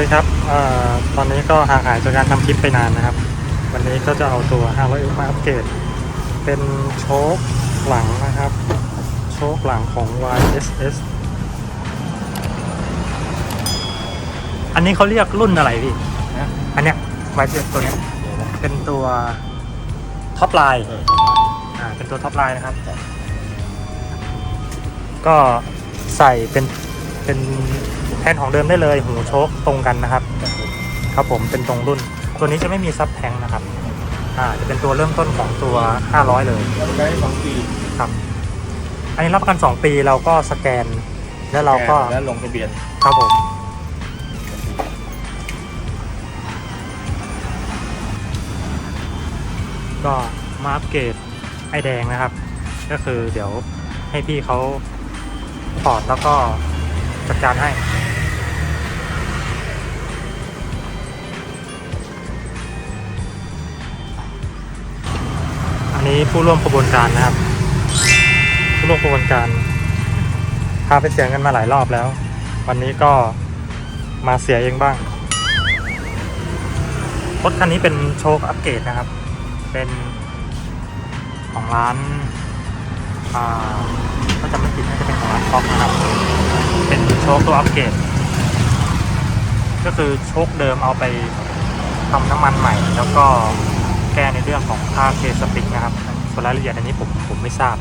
ดีครับอตอนนี้ก็ห่างหายจากการทำคลิปไปนานนะครับ วันนี้ก็จะเอาตัว500มาอัปเกรด เป็นโชคหลังนะครับ โชคหลังของ YSS อันนี้เขาเรียกรุ่นอะไรพี่นะอันเนี้ย YSS ตัวเนี้ย เป็นตัวท็อปไลน์ อ่า เป็นตัวท็อปไลน์นะครับ ก็ใส่เป็นเป็น แทนของเดิมได้เลยหูโชคตรงกันนะครับ ครับผมเป็นตรงรุ่น ตัวนี้จะไม่มีซับแทงนะครับอ่าจะเป็นตัวเริ่มต้นของตัว 500 เลยใช้สองปีครับ อันนี้รับประกัน 2 ปีเราก็สแกน แล้วเราก็แล้วลงทะเบียนครับผมก็มาอัปเกรดไอแดงนะครับ ก็คือเดี๋ยวให้พี่เขาถอดแล้วก็จัดการให้ นี้ผู้ร่วมกระบวนการนะครับ ผู้ร่วมกระบวนการพาไปเสียเงินมาหลายรอบแล้ว วันนี้ก็มาเสียเองบ้างรถคันนี้เป็นโชคอัปเกรดนะครับ เป็นของร้านอ่าก็จะไม่ผิดน่าจะเป็นของร้านท็อปนะครับ เป็นโชคตัวอัปเกรด ก็คือโชคเดิมเอาไปทำน้ำมันใหม่แล้วก็ แก้ในเรื่องของค่าเคสปริงนะครับ ส่วนรายละเอียดอันนี้ผมผมไม่ทราบ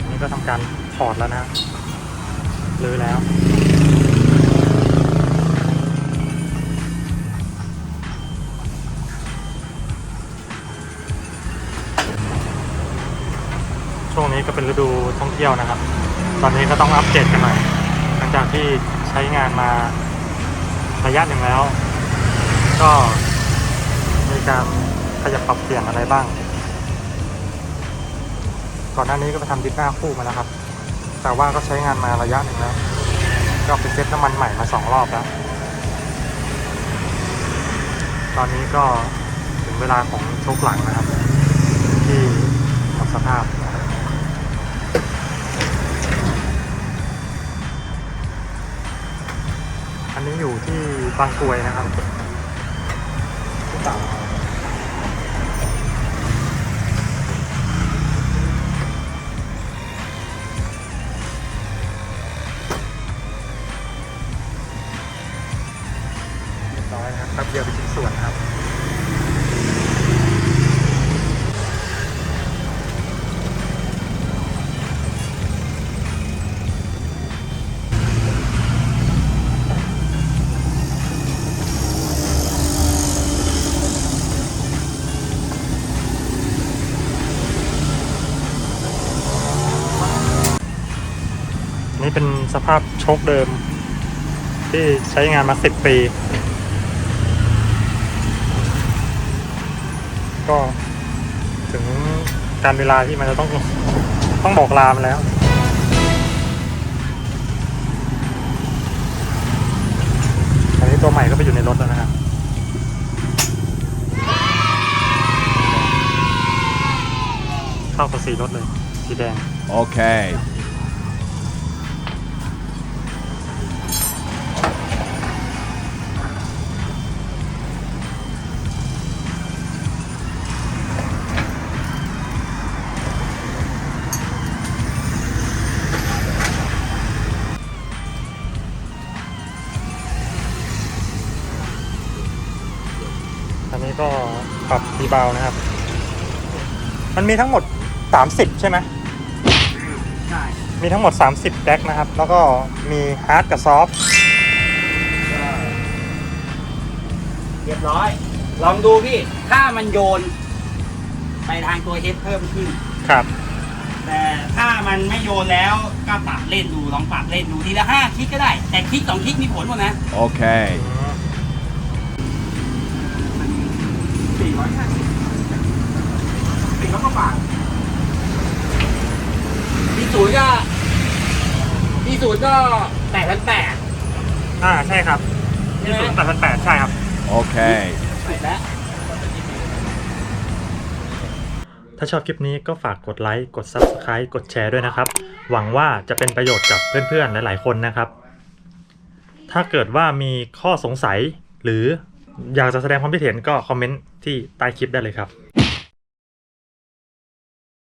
อันนี้ก็ทำการถอดแล้วนะเลยแล้วช่วงนี้ก็เป็นฤดูท่องเที่ยวนะครับ ตอนนี้ก็ต้องอัปเดตกันหน่อย จากที่ใช้งานมาระยะหนึ่งแล้ว ก็มีการขยับปรับเปลี่ยนอะไรบ้าง ก่อนหน้านี้ก็ไปทำดิสหน้าคู่มาแล้วครับ แต่ว่าก็ใช้งานมาระยะหนึ่งแล้ว ก็ไปเซ็ตน้ำมันใหม่มาสองรอบแล้ว ตอนนี้ก็ถึงเวลาของโชคหลังนะครับ ที่หมดสภาพ นนี้อยู่ที่บางกรวยนะครับที่สามเรียบร้อยนะครับแป๊บเดียวไปชิ้นส่วนนะครับ นี่เป็นสภาพโชคเดิม ที่ใช้งานมาสิบปี ก็ถึงการเวลาที่มันจะต้องต้องบอกลามแล้วอันนี้ตัวใหม่ก็ไปอยู่ในรถแล้วนะครับเข้ากับสีรถเลย สีแดง Okay. อัน นี้ก็ปรับดีบาวนะครับ มันมีทั้งหมด 30 ใช่ไหมใช่มีทั้งหมด 30แบ็กนะครับ แล้วก็มีฮาร์ดกับซอฟต์เรียบร้อย ลองดูพี่ ถ้ามันโยน ไปทางตัวเฮดเพิ่มขึ้น ครับ แต่ถ้ามันไม่โยนแล้วก็ปรับเล่นดู ลองปรับเล่นดูทีละห้าคลิกก็ได้ แต่คลิกสองคลิกมีผลหมดนะ Okay. สี่ ร้อยห้าสิบสี่ร้อกว่บาทมีศูนย์ก็มีศูนย์ก็แปดพันแปดอ่าใช่ครับที่ศูนย์แปดพันแปดใช่ครับ Okay. ติดแล้ว ถ้าชอบคลิปนี้ก็ฝากกดไลค์ กด Subscribe กดแชร์ด้วยนะครับ หวังว่าจะเป็นประโยชน์กับเพื่อนๆ หลายๆ คนนะครับ ถ้าเกิดว่ามีข้อสงสัยหรือ อยากจะแสดงความคิดเห็นก็คอมเมนต์ที่ใต้คลิปได้เลยครับ